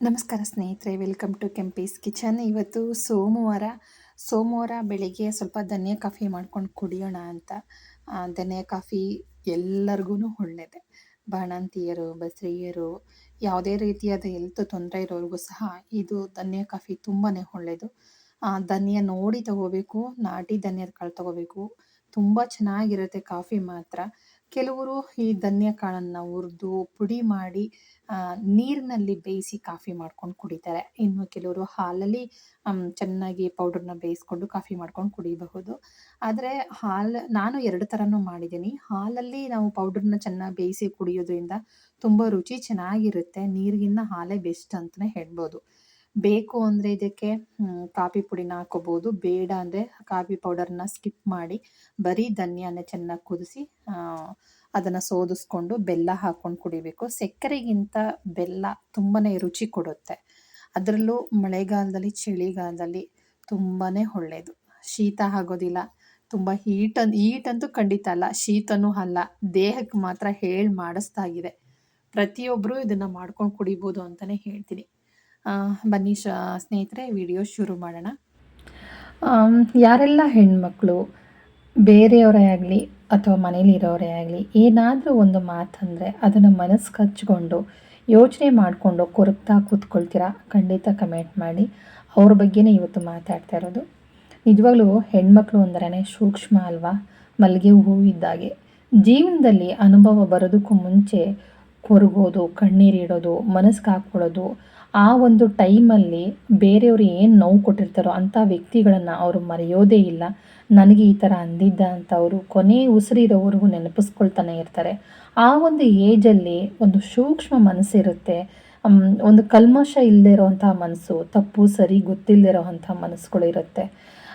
ನಮಸ್ಕಾರ ಸ್ನೇಹಿತರೆ, welcome to Kempee's kitchen. ಇವತ್ತು ಸೋಮವಾರ ಸೋಮವಾರ ಬೆಳಿಗ್ಗೆ ಸ್ವಲ್ಪ ಧನಿಯಾ ಕಾಫಿ ಮಾಡ್ಕೊಂಡು ಕುಡಿಯೋಣ ಅಂತ. ಧನಿಯ ಕಾಫಿ ಎಲ್ಲರಿಗೂ ಒಳ್ಳೆಯದೆ ಬಾಣಂತಿಯರು, ಬಸ್ರಿಯರು, ಯಾವುದೇ ರೀತಿಯಾದ ಎಲ್ತ್ ತೊಂದರೆ ಇರೋರಿಗೂ ಸಹ ಇದು ಧನಿಯಾ ಕಾಫಿ ತುಂಬಾ ಒಳ್ಳೆಯದು ಧನಿಯಾ ನೋಡಿ ತಗೋಬೇಕು, ನಾಟಿ ಧನಿಯದ ಕಾಳು ತಗೋಬೇಕು. ತುಂಬ ಚೆನ್ನಾಗಿರುತ್ತೆ ಕಾಫಿ ಮಾತ್ರ. ಕೆಲವರು ಈ ಧನ್ಯ ಕಾಳನ್ನು ಹುರಿದು ಪುಡಿ ಮಾಡಿ ನೀರಿನಲ್ಲಿ ಬೇಯಿಸಿ ಕಾಫಿ ಮಾಡ್ಕೊಂಡು ಕುಡಿತಾರೆ. ಇನ್ನು ಕೆಲವರು ಹಾಲಲ್ಲಿ ಚೆನ್ನಾಗಿ ಪೌಡರ್ನ ಬೇಯಿಸ್ಕೊಂಡು ಕಾಫಿ ಮಾಡ್ಕೊಂಡು ಕುಡಿಬಹುದು. ಆದರೆ ಹಾಲು, ನಾನು ಎರಡು ಥರನೂ ಮಾಡಿದ್ದೀನಿ. ಹಾಲಲ್ಲಿ ನಾವು ಪೌಡರ್ನ ಚೆನ್ನಾಗಿ ಬೇಯಿಸಿ ಕುಡಿಯೋದ್ರಿಂದ ತುಂಬ ರುಚಿ ಚೆನ್ನಾಗಿರುತ್ತೆ. ನೀರಿಗಿನ್ನ ಹಾಲೇ ಬೆಸ್ಟ್ ಅಂತಲೇ ಹೇಳ್ಬೋದು. ಬೇಕು ಅಂದರೆ ಇದಕ್ಕೆ ಕಾಫಿ ಪುಡಿನ ಹಾಕೋಬಹುದು. ಬೇಡ ಅಂದರೆ ಕಾಫಿ ಪೌಡರ್ನ ಸ್ಕಿಪ್ ಮಾಡಿ ಬರೀ ಧನಿಯಾನ ಚೆನ್ನಾಗಿ ಕುದಿಸಿ ಅದನ್ನು ಸೋದಿಸ್ಕೊಂಡು ಬೆಲ್ಲ ಹಾಕ್ಕೊಂಡು ಕುಡಿಬೇಕು. ಸಕ್ಕರೆಗಿಂತ ಬೆಲ್ಲ ತುಂಬಾನೇ ರುಚಿ ಕೊಡುತ್ತೆ. ಅದರಲ್ಲೂ ಮಳೆಗಾಲದಲ್ಲಿ, ಚಳಿಗಾಲದಲ್ಲಿ ತುಂಬಾ ಒಳ್ಳೆಯದು ಶೀತ ಆಗೋದಿಲ್ಲ. ತುಂಬ ಹೀಟ್ ಹೀಟ್ ಅಂತೂ ಖಂಡಿತ ಅಲ್ಲ. ಶೀತನೂ ಅಲ್ಲ. ದೇಹಕ್ಕೆ ಮಾತ್ರ ಹೇಳಿ ಮಾಡಿಸ್ದಾಗಿದೆ ಪ್ರತಿಯೊಬ್ಬರು ಇದನ್ನು ಮಾಡ್ಕೊಂಡು ಕುಡಿಬೋದು ಅಂತಲೇ ಹೇಳ್ತೀನಿ. ಬನ್ನಿ ಸ್ನೇಹಿತರೆ, ವಿಡಿಯೋ ಶುರು ಮಾಡೋಣ. ಯಾರೆಲ್ಲ ಹೆಣ್ಮಕ್ಳು ಬೇರೆಯವರೇ ಆಗಲಿ ಅಥವಾ ಮನೇಲಿರೋರೇ ಆಗಲಿ, ಏನಾದರೂ ಒಂದು ಮಾತಂದರೆ ಅದನ್ನು ಮನಸ್ಸು ಕಚ್ಕೊಂಡು ಯೋಚನೆ ಮಾಡಿಕೊಂಡು ಕೊರಗ್ತಾ ಕೂತ್ಕೊಳ್ತೀರಾ? ಖಂಡಿತ ಕಮೆಂಟ್ ಮಾಡಿ. ಅವ್ರ ಬಗ್ಗೆನೇ ಇವತ್ತು ಮಾತಾಡ್ತಾ ಇರೋದು. ನಿಜವಾಗ್ಲೂ ಹೆಣ್ಮಕ್ಳು ಅಂದ್ರೇ ಸೂಕ್ಷ್ಮ ಅಲ್ವಾ? ಮಲ್ಲಿಗೆ ಹೂವು ಇದ್ದಾಗೆ. ಜೀವನದಲ್ಲಿ ಅನುಭವ ಬರೋದಕ್ಕೂ ಮುಂಚೆ ಕೊರಗೋದು ಕಣ್ಣೀರಿಡೋದು ಮನಸ್ಸು ಹಾಕ್ಕೊಳ್ಳೋದು, ಆ ಒಂದು ಟೈಮಲ್ಲಿ ಬೇರೆಯವರು ಏನು ನೋವು ಕೊಟ್ಟಿರ್ತಾರೋ ಅಂಥ ವ್ಯಕ್ತಿಗಳನ್ನು ಅವರು ಮರೆಯೋದೇ ಇಲ್ಲ. ನನಗೆ ಈ ಥರ ಅಂದಿದ್ದ ಅಂತ ಅವರು ಕೊನೆ ಉಸಿರಿರೋವರೆಗೂ ನೆನಪಿಸ್ಕೊಳ್ತಾನೆ ಇರ್ತಾರೆ. ಆ ಒಂದು ಏಜಲ್ಲಿ ಒಂದು ಸೂಕ್ಷ್ಮ ಮನಸ್ಸಿರುತ್ತೆ. ಒಂದು ಕಲ್ಮಶ ಇಲ್ಲದೆ ಇರೋವಂಥ ಮನಸ್ಸು, ತಪ್ಪು, ಸರಿ ಗೊತ್ತಿಲ್ಲದೆ ಇರೋವಂಥ ಮನಸ್ಸುಗಳು ಇರುತ್ತೆ.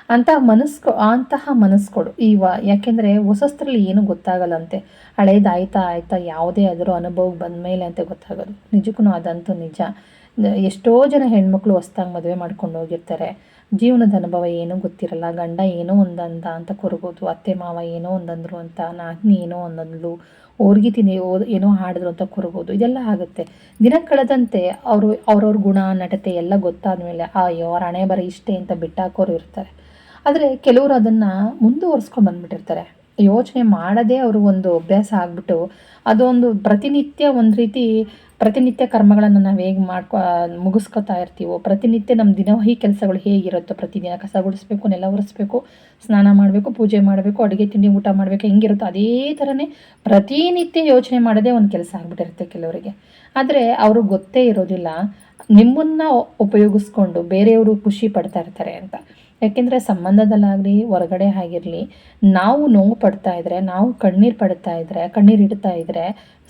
ಅಂತಹ ಮನಸ್ಸು ಅಂತಹ ಮನಸ್ಸುಗಳು ಇವ ಯಾಕೆಂದರೆ ಹೊಸಸ್ತ್ರಲ್ಲಿ ಏನು ಗೊತ್ತಾಗಲ್ಲಂತೆ ಹಳೇದಾಯ್ತಾ, ಆಯ್ತಾ, ಯಾವುದೇ ಆದರೂ ಅನುಭವಕ್ಕೆ ಬಂದ ಮೇಲೆ ಅಂತ ಗೊತ್ತಾಗೋದು. ನಿಜಕ್ಕೂ ಅದಂತೂ ನಿಜ. ಎಷ್ಟೋ ಜನ ಹೆಣ್ಮಕ್ಳು ಹೊಸ್ದಾಗಿ ಮದುವೆ ಮಾಡ್ಕೊಂಡು ಹೋಗಿರ್ತಾರೆ. ಜೀವನದ ಅನುಭವ ಏನೂ ಗೊತ್ತಿರಲ್ಲ, ಗಂಡ ಏನೋ ಒಂದಂದ ಅಂತ ಕೊರಗೋದು ಅತ್ತೆ ಮಾವ ಏನೋ ಒಂದಂದ್ರು ಅಂತ ನಾದಿನಿ ಏನೋ ಒಂದಂದ್ಲು ಅವ್ರಿಗೆ ತಿನ್ನಿ ಏನೋ ಹಾಡಿದ್ರು ಅಂತ ಕೊರಗೋದು ಇದೆಲ್ಲ ಆಗುತ್ತೆ. ದಿನ ಕಳೆದಂತೆ ಅವರು, ಅವ್ರವ್ರ ಗುಣ, ನಟತೆ ಎಲ್ಲ ಗೊತ್ತಾದ ಮೇಲೆ, ಅಯ್ಯೋ, ಅವ್ರ ಹಣೆ ಬರ ಇಷ್ಟೇ ಅಂತ ಬಿಟ್ಟಾಕೋರು ಇರ್ತಾರೆ. ಆದರೆ ಕೆಲವರು ಅದನ್ನು ಮುಂದುವರ್ಸ್ಕೊಂಡು ಬಂದ್ಬಿಟ್ಟಿರ್ತಾರೆ. ಯೋಚನೆ ಮಾಡದೇ ಅವರು ಒಂದು ಅಭ್ಯಾಸ ಆಗ್ಬಿಟ್ಟು ಅದೊಂದು ಪ್ರತಿನಿತ್ಯ ಒಂದು ರೀತಿ ಪ್ರತಿನಿತ್ಯ ಕರ್ಮಗಳನ್ನು ನಾವು ಹೇಗೆ ಮಾಡ್ಕೊ, ಮುಗಿಸ್ಕೊತಾ ಇರ್ತೀವೋ, ಪ್ರತಿನಿತ್ಯ ನಮ್ಮ ದಿನವಹಿ ಕೆಲಸಗಳು ಹೇಗಿರುತ್ತೋ, ಪ್ರತಿದಿನ ಕಸ ಗುಡಿಸ್ಬೇಕು, ನೆಲ ಒರೆಸ್ಬೇಕು, ಸ್ನಾನ ಮಾಡಬೇಕು, ಪೂಜೆ ಮಾಡಬೇಕು, ಅಡುಗೆ ತಿಂಡಿ, ಊಟ ಮಾಡಬೇಕು, ಹೆಂಗಿರುತ್ತೋ ಅದೇ ಥರನೇ ಪ್ರತಿನಿತ್ಯ ಯೋಚನೆ ಮಾಡೋದೇ ಒಂದು ಕೆಲಸ ಆಗ್ಬಿಟ್ಟಿರುತ್ತೆ ಕೆಲವರಿಗೆ. ಆದರೆ ಅವರು ಗೊತ್ತೇ ಇರೋದಿಲ್ಲ, ನಿಮ್ಮನ್ನು ಉಪಯೋಗಿಸ್ಕೊಂಡು ಬೇರೆಯವರು ಖುಷಿ ಪಡ್ತಾ ಇರ್ತಾರೆ ಅಂತ. ಯಾಕೆಂದರೆ ಸಂಬಂಧದಲ್ಲಾಗಲಿ, ಹೊರಗಡೆ ಆಗಿರಲಿ, ನಾವು ನೋವು ಪಡ್ತಾ ಇದ್ದರೆ ನಾವು ಕಣ್ಣೀರು ಪಡ್ತಾ ಇದ್ದರೆ ಕಣ್ಣೀರು ಇಡ್ತಾ ಇದ್ದರೆ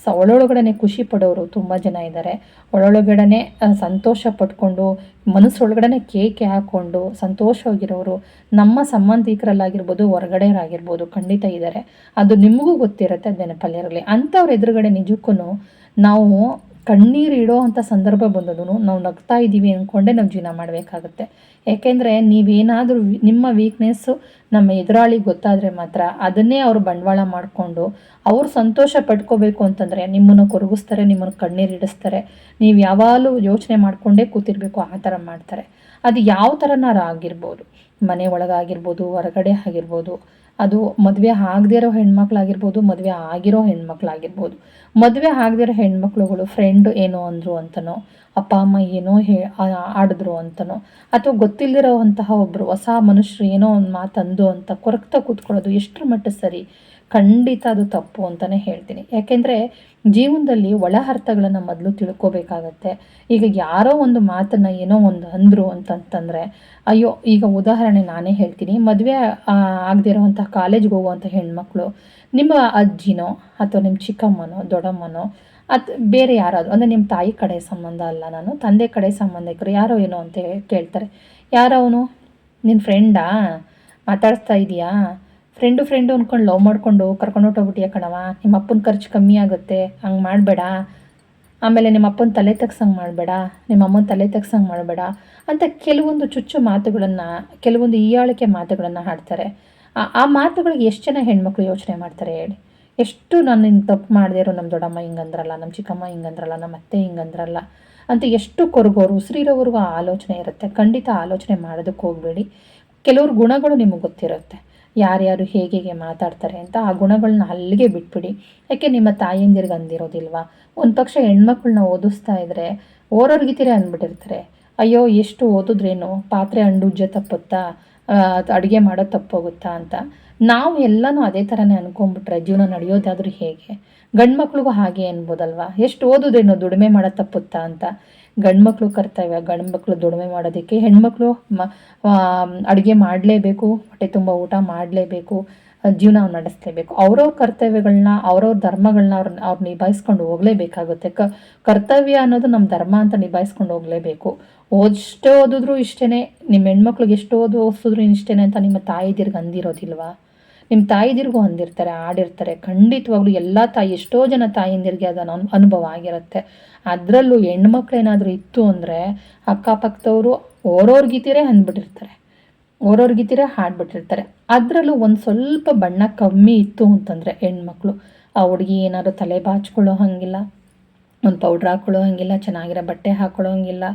ಸ ಒಳೊಳಗಡೆ ಖುಷಿ ಪಡೋರು ತುಂಬ ಜನ ಇದ್ದಾರೆ ಒಳೊಳಗಡೆ ಸಂತೋಷ ಪಟ್ಕೊಂಡು ಮನಸ್ಸೊಳಗಡೆ ಕೇಕೆ ಹಾಕ್ಕೊಂಡು ಸಂತೋಷವಾಗಿರೋರು ನಮ್ಮ ಸಂಬಂಧಿಕರಲ್ಲಾಗಿರ್ಬೋದು ಹೊರಗಡೆಯರಾಗಿರ್ಬೋದು ಖಂಡಿತ ಇದ್ದಾರೆ ಅದು ನಿಮಗೂ ಗೊತ್ತಿರುತ್ತೆ ನೆನಪಲ್ಲಿರಲಿ ಅಂಥವ್ರ ಎದುರುಗಡೆ ನಿಜಕ್ಕೂ ನಾವು ಕಣ್ಣೀರು ಇಡೋ ಅಂಥ ಸಂದರ್ಭ ಬಂದದೂ ನಾವು ನಗ್ತಾ ಇದ್ದೀವಿ ಅಂದ್ಕೊಂಡೆ ನಾವು ಜೀವನ ಮಾಡಬೇಕಾಗುತ್ತೆ. ಯಾಕೆಂದರೆ ನೀವೇನಾದರೂ ನಿಮ್ಮ ವೀಕ್ನೆಸ್ಸು ನಮ್ಮ ಎದುರಾಳಿ ಗೊತ್ತಾದರೆ ಮಾತ್ರ ಅದನ್ನೇ ಅವರು ಬಂಡವಾಳ ಮಾಡಿಕೊಂಡು ಅವರು ಸಂತೋಷ ಪಡ್ಕೋಬೇಕು ಅಂತಂದರೆ ನಿಮ್ಮನ್ನು ಕೊರಗಿಸ್ತಾರೆ, ನಿಮ್ಮನ್ನು ಕಣ್ಣೀರು ಇಡಿಸ್ತಾರೆ. ನೀವು ಯಾವಾಗಲೂ ಯೋಚನೆ ಮಾಡಿಕೊಂಡೇ ಕೂತಿರ್ಬೇಕು ಆ ಥರ ಮಾಡ್ತಾರೆ. ಅದು ಯಾವ ಥರನಾರು ಆಗಿರ್ಬೋದು. ಮನೆ ಒಳಗಾಗಿರ್ಬೋದು, ಹೊರಗಡೆ ಆಗಿರ್ಬೋದು. ಅದು ಮದುವೆ ಆಗದೇ ಇರೋ ಹೆಣ್ಮಕ್ಳಾಗಿರ್ಬೋದು, ಮದುವೆ ಆಗಿರೋ ಹೆಣ್ಮಕ್ಳಾಗಿರ್ಬೋದು. ಮದುವೆ ಆಗದಿರೋ ಹೆಣ್ಮಕ್ಳುಗಳು ಫ್ರೆಂಡ್ ಏನೋ ಅಂದರು ಅಂತನೋ, ಅಪ್ಪ, ಅಮ್ಮ ಏನೋ ಹೇ ಆಡಿದ್ರು ಅಂತನೋ, ಅಥವಾ ಗೊತ್ತಿಲ್ಲದಿರೋ ಅಂತಹ ಒಬ್ಬರು ಹೊಸ ಮನುಷ್ಯರು ಏನೋ ಒಂದು ಮಾತಂದು ಅಂತ ಕೊರಗ್ತಾ ಕೂತ್ಕೊಳ್ಳೋದು ಎಷ್ಟರ ಮಟ್ಟ ಸರಿ, ಖಂಡಿತ ಅದು ತಪ್ಪು ಅಂತಲೇ ಹೇಳ್ತೀನಿ. ಯಾಕೆಂದರೆ ಜೀವನದಲ್ಲಿ ಒಳ ಅರ್ಥಗಳನ್ನು ಮೊದಲು ತಿಳ್ಕೊಬೇಕಾಗತ್ತೆ. ಈಗ ಯಾರೋ ಒಂದು ಮಾತನ್ನು ಏನೋ ಒಂದು ಅಂದರು ಅಂತಂತಂದರೆ, ಅಯ್ಯೋ, ಈಗ ಉದಾಹರಣೆ ನಾನೇ ಹೇಳ್ತೀನಿ. ಮದುವೆ ಆಗದೇ ಇರೋವಂಥ ಕಾಲೇಜ್ಗೆ ಹೋಗುವಂಥ ಹೆಣ್ಮಕ್ಳು, ನಿಮ್ಮ ಅಜ್ಜಿನೋ ಅಥವಾ ನಿಮ್ಮ ಚಿಕ್ಕಮ್ಮನೋ, ದೊಡ್ಡಮ್ಮನೋ, ಅತ್, ಬೇರೆ ಯಾರಾದರೂ, ಅಂದರೆ ನಿಮ್ಮ ತಾಯಿ ಕಡೆ ಸಂಬಂಧ ಅಲ್ಲ ನಾನು, ತಂದೆ ಕಡೆ ಸಂಬಂಧಿಕರು ಯಾರೋ ಏನೋ ಅಂತ ಕೇಳ್ತಾರೆ ಯಾರೋ ಅವನು ನಿನ್ನ ಫ್ರೆಂಡಾ ಮಾತಾಡಿಸ್ತಾ ಇದೀಯಾ? ಫ್ರೆಂಡು ಫ್ರೆಂಡು ಅಂದ್ಕೊಂಡು ಲವ್ ಮಾಡಿಕೊಂಡು ಕರ್ಕೊಂಡು ಹೊಟ್ಟೋಗ್ಬಿಟ್ಟಿಯ ಕಣವ ನಿಮ್ಮ ಅಪ್ಪನ ಖರ್ಚು ಕಮ್ಮಿ ಆಗುತ್ತೆ, ಹಂಗೆ ಮಾಡಬೇಡ. ಆಮೇಲೆ ನಿಮ್ಮ ಅಪ್ಪನ ತಲೆ ತಗ್ಸಂಗೆ ಮಾಡಬೇಡ ನಿಮ್ಮ ಅಮ್ಮನ ತಲೆ ತಗ್ಸಂಗೆ ಮಾಡಬೇಡ ಅಂತ ಕೆಲವೊಂದು ಚುಚ್ಚು ಮಾತುಗಳನ್ನು, ಕೆಲವೊಂದು ಈಯಾಳಿಕೆ ಮಾತುಗಳನ್ನು ಹಾಡ್ತಾರೆ. ಆ- ಮಾತುಗಳಿಗೆ ಎಷ್ಟು ಜನ ಹೆಣ್ಮಕ್ಳು ಯೋಚನೆ ಮಾಡ್ತಾರೆ ಹೇಳಿ? ಎಷ್ಟು ನಾನು ಹಿಂಗೆ ತಪ್ಪು ಮಾಡದೇ ಇರೋ ನಮ್ಮ ದೊಡ್ಡಮ್ಮ ಹಿಂಗಂದ್ರಲ್ಲ ನಮ್ಮ ಚಿಕ್ಕಮ್ಮ ಹಿಂಗಂದ್ರಲ್ಲ ನಮ್ಮ ಅತ್ತೆ ಹಿಂಗಂದ್ರಲ್ಲ ಅಂತ ಎಷ್ಟು ಕೊರಗೋರು, ಉಸಿರಿರೋವರೆಗೂ ಆಲೋಚನೆ ಇರುತ್ತೆ. ಖಂಡಿತ ಆಲೋಚನೆ ಮಾಡೋದಕ್ಕೆ ಹೋಗಬೇಡಿ. ಕೆಲವ್ರ ಗುಣಗಳು ನಿಮಗೆ ಗೊತ್ತಿರುತ್ತೆ. ಯಾರ್ಯಾರು ಹೇಗೆ ಹೇಗೆ ಮಾತಾಡ್ತಾರೆ ಅಂತ ಆ ಗುಣಗಳನ್ನ ಅಲ್ಲಿಗೆ ಬಿಟ್ಬಿಡಿ. ಯಾಕೆ ನಿಮ್ಮ ತಾಯಂದಿರಿಗೆ ಅಂದಿರೋದಿಲ್ವಾ? ಒಂದು ಪಕ್ಷ ಹೆಣ್ಮಕ್ಳನ್ನ ಓದಿಸ್ತಾ ಇದ್ರೆ ಓರೋರ್ಗಿತೀರ ಅಂದ್ಬಿಟ್ಟಿರ್ತಾರೆ. ಅಯ್ಯೋ, ಎಷ್ಟು ಓದಿದ್ರೇನು? ಪಾತ್ರೆ ಉಜ್ಜೆ ತಪ್ಪುತ್ತಾ? ಅಡುಗೆ ಮಾಡೋದು ತಪ್ಪೋಗುತ್ತಾ ಅಂತ. ನಾವು ಎಲ್ಲನೂ ಅದೇ ಥರನೇ ಅನ್ಕೊಂಡ್ಬಿಟ್ರೆ ಜೀವನ ನಡೆಯೋದಾದ್ರೂ ಹೇಗೆ? ಗಂಡ್ಮಕ್ಳಿಗೂ ಹಾಗೆ ಅನ್ಬೋದಲ್ವಾ? ಎಷ್ಟು ಓದೋದೇನೋ ದುಡಿಮೆ ಮಾಡೋ ತಪ್ಪುತ್ತಾ ಅಂತ? ಗಂಡು ಮಕ್ಕಳು ಕರ್ತವ್ಯ, ಗಂಡು ಮಕ್ಳು ದುಡಿಮೆ ಮಾಡೋದಕ್ಕೆ ಹೆಣ್ಮಕ್ಳು ಮ ಅಡುಗೆ ಮಾಡಲೇಬೇಕು, ಹೊಟ್ಟೆ ತುಂಬ ಊಟ ಮಾಡಲೇಬೇಕು ಜೀವನ ನಡೆಸಲೇಬೇಕು. ಅವ್ರವ್ರ ಕರ್ತವ್ಯಗಳನ್ನ ಅವ್ರವ್ರ ಧರ್ಮಗಳನ್ನ ಅವ್ರ, ಅವ್ರು ನಿಭಾಯಿಸ್ಕೊಂಡು ಹೋಗಲೇಬೇಕಾಗುತ್ತೆ. ಕ, ಕರ್ತವ್ಯ ಅನ್ನೋದು ನಮ್ಮ ಧರ್ಮ ಅಂತ ನಿಭಾಯಿಸ್ಕೊಂಡು ಹೋಗಲೇಬೇಕು. ಓದಷ್ಟೇ ಓದಿದ್ರು ಇಷ್ಟೇ ನಿಮ್ಮ ಹೆಣ್ಮಕ್ಳಿಗೆ ಎಷ್ಟು ಓದು, ಓದಿಸಿದ್ರು ಇಷ್ಟೇ ಅಂತ ನಿಮ್ಮ ತಾಯಿದಿರ್ಗೆ ಅಂದಿರೋದಿಲ್ವಾ? ನಿಮ್ಮ ತಾಯಿದಿರ್ಗೂ ಹೊಂದಿರ್ತಾರೆ ಆಡಿರ್ತಾರೆ. ಖಂಡಿತವಾಗ್ಲೂ ಎಲ್ಲ ತಾಯಿ, ಎಷ್ಟೋ ಜನ ತಾಯಿಂದಿರಿಗೆ ಅದನ್ನು ಅನುಭವ ಆಗಿರುತ್ತೆ. ಅದರಲ್ಲೂ ಹೆಣ್ಮಕ್ಳೇನಾದರೂ ಇತ್ತು ಅಂದರೆ ಅಕ್ಕಪಕ್ಕದವರು ಓರೋರ್ಗಿತೀರೇ ಅಂದ್ಬಿಟ್ಟಿರ್ತಾರೆ. ಓರೋರ್ಗಿತೀರ ಹಾಡ್ಬಿಟ್ಟಿರ್ತಾರೆ. ಅದರಲ್ಲೂ ಒಂದು ಸ್ವಲ್ಪ ಬಣ್ಣ ಕಮ್ಮಿ ಇತ್ತು ಅಂತಂದರೆ ಹೆಣ್ಮಕ್ಳು. ಆ ಹುಡುಗಿ ಏನಾದರೂ ತಲೆ ಬಾಚ್ಕೊಳ್ಳೋ ಹಾಗಿಲ್ಲ, ಒಂದು ಪೌಡ್ರ್ ಹಾಕೊಳ್ಳೋ ಹಂಗಿಲ್ಲ, ಚೆನ್ನಾಗಿರೋ ಬಟ್ಟೆ ಹಾಕೊಳ್ಳೋ ಹಂಗಿಲ್ಲ,